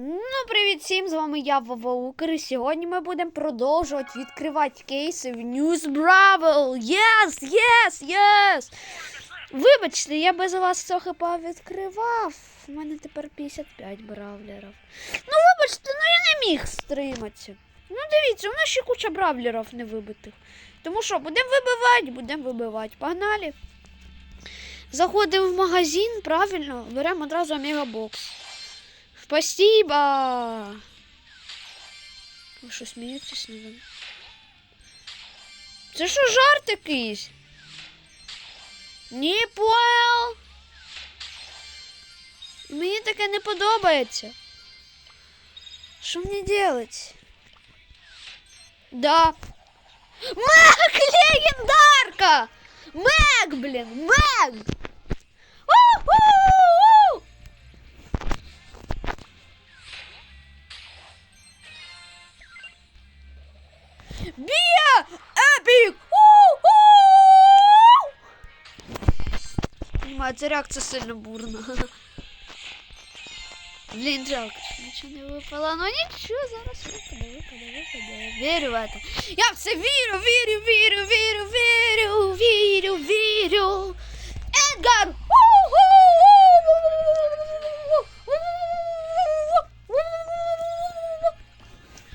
Ну, привіт всім! З вами я Воваукер. І сьогодні ми будемо продовжувати відкривати кейси в News Bravel. Yes, yes, yes! Вибачте, я без вас трохи повідкривав. У мене тепер 55 бравлерів. Ну, вибачте, ну я не міг стриматися. Ну, дивіться, у нас ще куча бравлерів не вибитих. Тому що, будемо вибивати, будемо вибивати. Погнали. Заходимо в магазин, правильно, беремо одразу омегабокс. Спасибо. Ви що смієтесь надо? мною? Це що жарт якийсь? Не понял. Мені таке не подобається. Що мені делать? Да. Мег легендарка! Мег, блін, мег! Понимаю, ця реакція сильно бурна. Блін, жалко, що нічого не випало. Ну нічого, зараз випаде, випаде, випаде. Вірю в це. Я в це вірю, вірю, вірю, вірю, вірю, вірю, вірю. Едгар!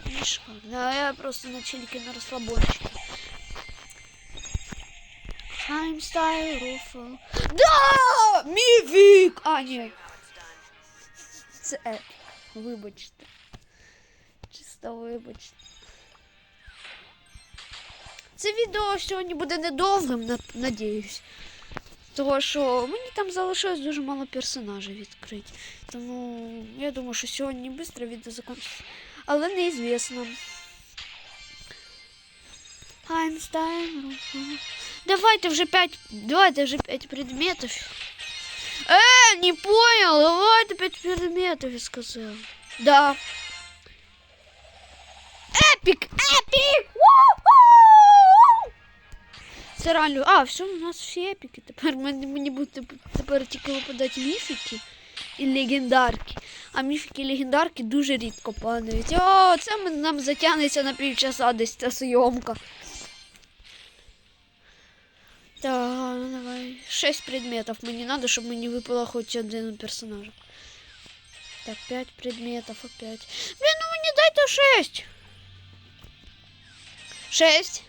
Мішка, да, я просто на чиліки на розслабончике. Style руфл. Да! Міфік! А, ні. Це епік. Вибачте. Чисто вибачте. Це відео сьогодні буде недовгим, на- надіюсь. Того, що мені там залишилось дуже мало персонажів відкрити. Тому я думаю, що сьогодні швидко відео закінчиться. Але неізвісно. Айнстайн. Давайте вже 5. Давайте вже 5 предметів. Э, не понял. Давайте 5 предметов, я сказал. Да. Эпик! Эпик! Ву-ху! Це реально. А, все, у нас всі епіки. Тепер мені, мені будуть тепер тільки випадати міфіки і легендарки. А міфіки і легендарки дуже рідко падають. О, це ми- нам затягнеться на півчаса десь ця зйомка. Так, давай. Шесть предметов мне надо, чтобы мне выпало хоть один персонаж. Так, пять предметов опять. Блин, ну мне дай-то шесть. Шесть.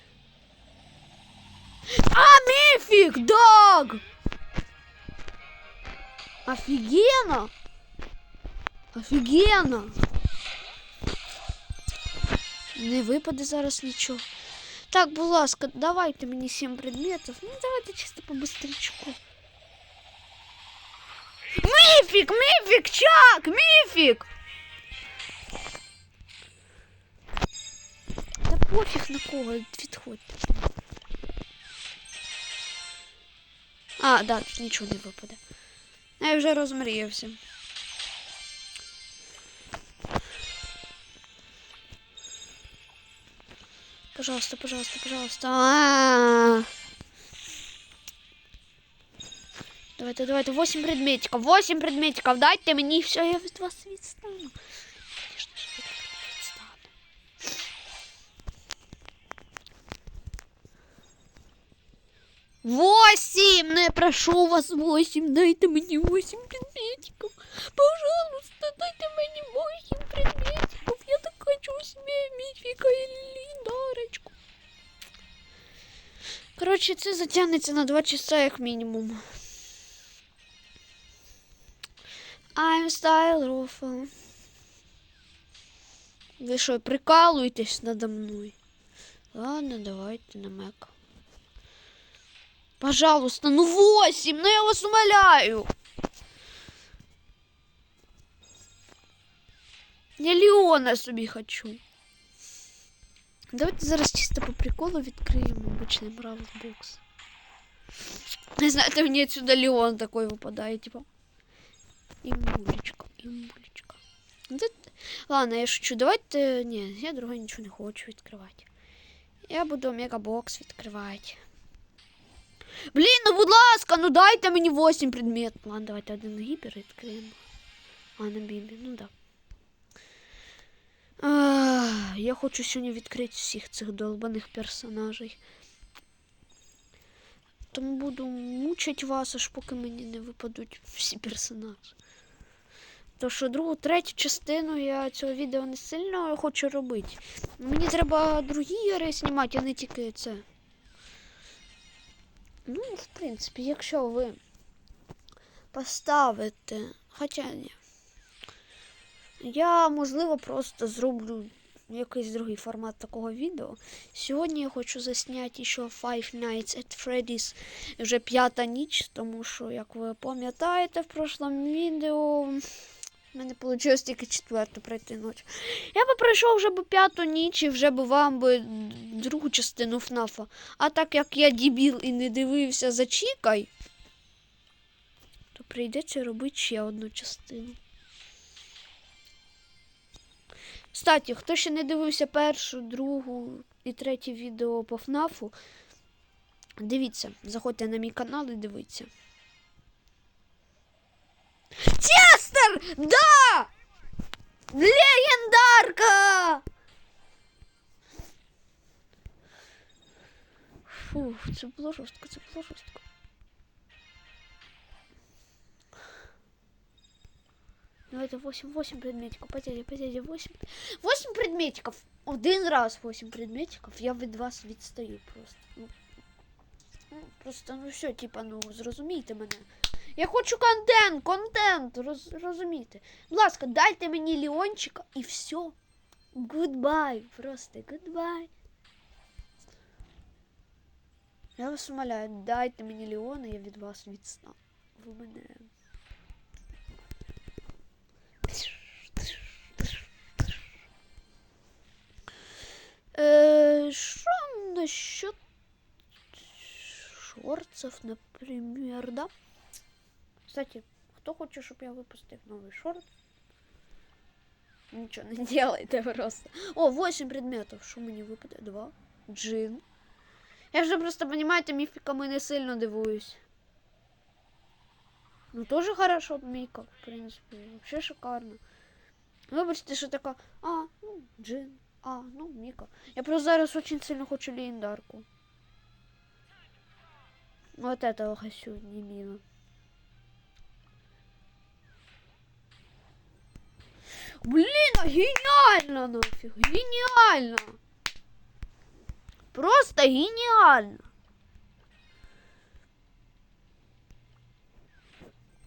А, мифик, дог! Офигенно! Офігенно! Не випаде зараз нічого. Так, будь ласка, давайте мені сім предметів. Ну, давайте чисто по быстрячку. Міфік, міфік, чак, міфік! Та пофіг на кого, відходьте. А, да, тут нічого не випаде. Я вже розмріявся. Пожалуйста, пожалуйста, пожалуйста. А-а-а. Давайте, давайте, 8 предметиков, 8 предметиков. Дайте мені все, я від вас відстану. Звісно ж, від вас відстану. Восемь! Ну, я прошу вас, восемь. Дайте мені восемь предметиков. Пожалуйста, дайте мені восемь предметиков. Хочу себе міфіка і ліндарочку. Коротше, це затягнеться на 2 часа як мінімум. I'm style ruffle. Ви що, прикалуєтесь надо мною? Ладно, давайте на мек. Пожалуйста, ну 8, ну я вас умоляю. Я Леона собі хочу. Давайте зараз чисто по приколу відкриємо обичний Бравл Бокс. Не знаєте, мені отсюда Леон такой випадає, типа. Імбулечка, імбулечка. Де- Ладно, я шучу. Давайте. Ні, я друге нічого не хочу відкривати. Я буду мегабокс відкривати. Блін, ну будь ласка, ну дайте мені 8 предметів. Ладно, давайте один гіпер відкриємо. А, на бібі, ну да. Я хочу сьогодні відкрити всіх цих долбаних персонажей. Тому буду мучить вас, аж поки мені не випадуть всі персонажі. То що другу, третю частину я цього відео не сильно хочу робити. Мені треба другі ігри знімати, а не тільки це. Ну, в принципі, якщо ви поставите. Хоча ні. Я, можливо, просто зроблю якийсь другий формат такого відео. Сьогодні я хочу засняти ще Five Nights at Freddy's вже п'ята ніч, тому що, як ви пам'ятаєте, в прошлому відео в мене вийшло тільки четверту пройти ніч. Я би пройшов вже б п'яту ніч і вже б вам би другу частину ФНАФа. А так як я дебіл і не дивився за Чікай, то прийдеться робити ще одну частину. Кстати, хто ще не дивився першу, другу і третє відео по ФНАФу, дивіться, заходьте на мій канал і дивіться. Честер! Да! Легендарка! Фух, це було жорстко, це було жорстко. Давайте 8, 8 предметиков. Потяди, потяди, 8. 8 предметиков. Один раз 8 предметиков. Я від вас відстаю просто. Ну, ну, просто, ну все, типа, ну, зрозумійте мене. Я хочу контент, контент, роз, розумієте. Будь ласка, дайте мені Леончика і все. Goodbye, просто goodbye. Я вас умоляю, дайте мені Леона, я від вас відстану. Ви мене. Э, Что насчет шорцев, например, да? Кстати, кто хочет, чтобы я выпустил новый шорт? Ничего не делайте просто. О, 8 предметов. Що мені випаде? Два. Джин. Я вже просто, понимаете, міфіками не сильно дивуюсь. Ну, тоже хорошо, Міка, в принципі. Вообще шикарно. Вибачте, що така. А, ну, Джин. А, ну, Міка. Я просто зараз очень сильно хочу легендарку. Вот этого хочу, не мило. Блин, гениально нафиг, гениально. Просто гениально.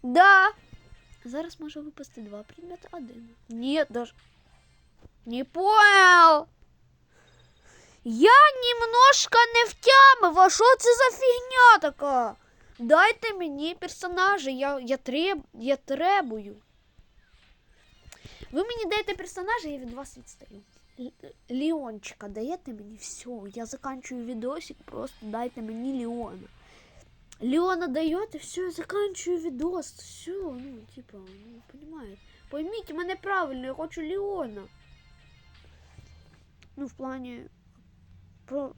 Да. Зараз може випасти два предмета один. Нет, даже. Не понял. Я немножко не втямив, а що це за фігня така? Дайте мені персонажа, я, я, треб, я требую. Ви мені даєте персонажа, я від вас відстаю. Л- Леончика даєте мені все. Я заканчиваю відосик, просто дайте мені Леона. Леона даєте, все, я заканчиваю відос. Все, ну, типа, ну, понимаете. Пойміть мене правильно, я хочу Леона. Ну, в плані. Про...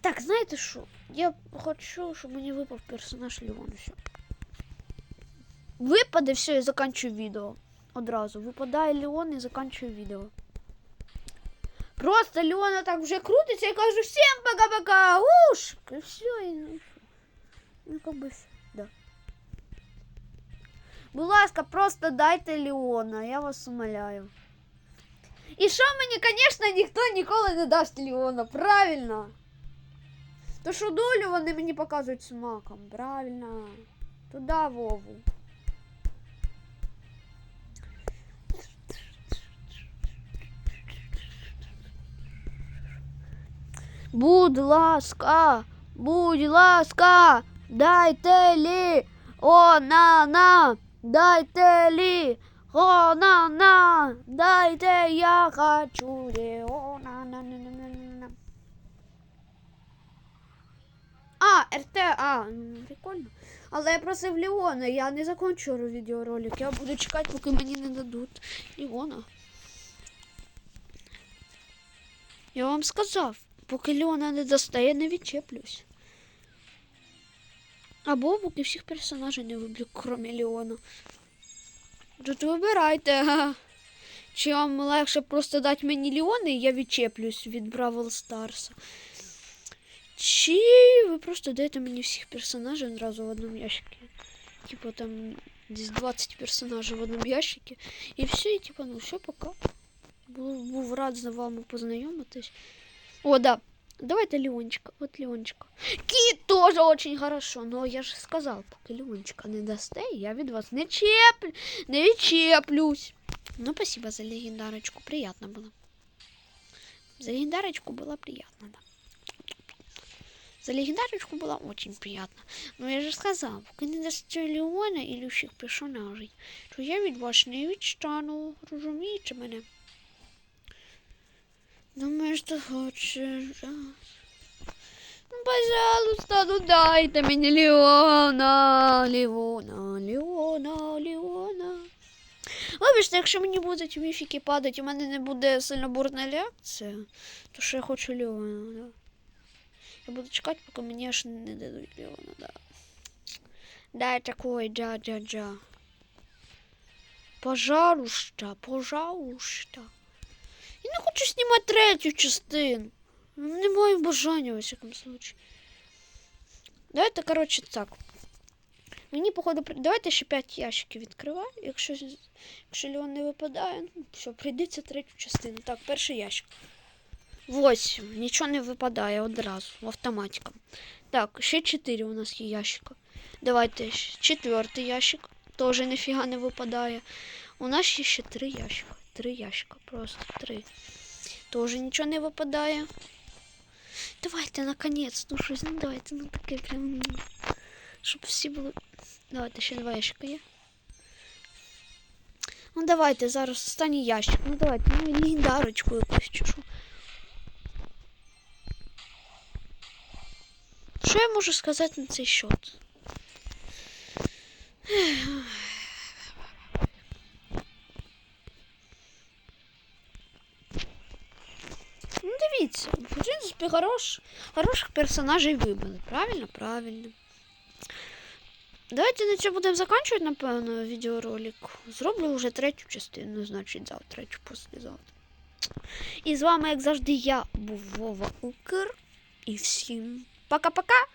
Так, знаєте що? Я хочу, щоб мені випав персонаж Леон. Все. Випаде, все, я заканчую відео. Одразу. Випадає Леон і заканчую відео. Просто Леона так вже крутиться і кажу всім пока-пока. Уш! І все, і ну, ну как би все, да. Будь ласка, просто дайте Леона, я вас умоляю. І що мені, звісно, ніхто ніколи не дасть Леона, правильно? То що долю вони мені показують смаком, правильно. Туда Вову. Будь ласка, будь ласка, дайте лі, о на на, дайте лі, о на на, дайте я хочу лі, о на на на на на на на. А, РТ, а, прикольно. Але я просив Леона, я не закончу відеоролик. Я буду чекати, поки мені не дадуть Леона. Я вам сказав, поки Леона не дасте, я не відчеплюсь. Або поки всіх персонажей не виб'ю, крім Леона. Тут вибирайте. Чи вам легше просто дати мені Леони, і я відчеплюсь від Бравл Старса? Чи ви просто даєте мені всіх персонажів одразу в одному ящику? Типа там десь 20 персонажів в одному ящику. І все, і типа, ну все, пока. Був, був рад з вами познайомитись. О, да. Давайте Леончика. Вот Леончика. Кит тоже очень хорошо. Но я же сказал, поки Леончика не дасте, я від вас не чеплю, не відчеплюсь. Ну, спасибо за легендарочку. Приятно было. За легендарочку было приятно, да. За легендарочку было очень приятно. Но я же сказал, поки не дасте Леона і всіх персонажей, то я від вас не відстану. Розумієте мене? Думаєш, ти хочеш? а? Ну, пожалуйста, ну дайте мені Леона, Леона, Леона, Леона. Вибачте, якщо мені будуть міфіки падати, у мене не буде сильно бурна реакція, то що я хочу Леона, да. Я буду чекати, поки мені аж не дадуть Леона, да. Дай такой, джа, джа, джа. Пожалуйста, пожалуйста. Я не хочу знімати третю частину. Ну, Не маю бажання, у всякому случае. Давайте, коротше, так. Мені, походу, при- давайте ще 5 ящиків відкриваю. Якщо, якщо Леон не випадає, ну, все, прийдеться третю частину. Так, перший ящик. Восемь. Нічого не випадає одразу, в автоматиком. Так, ще 4 у нас є ящика. Давайте щ- четвертий ящик. Теж ніфіга не випадає. У нас є ще три ящика. Три ящика, просто три. Тоже нічого не випадає. Давайте, наконець, ну щось, ну давайте, ну таке прям. ну, Щоб всі були. Давайте ще два ящика є. Ну давайте зараз останній ящик. Ну давайте, ну легендарочку якусь чи що. Що я можу сказати на цей счет? Дивіться, в принципі, хорош, хороших персонажей вибили. Правильно? Правильно. Давайте на цьому будемо закінчувати, напевно, відеоролик. Зроблю вже третю частину, значить, завтра чи послезавтра. І з вами, як завжди, я був Вова Укр. І всім пока-пока!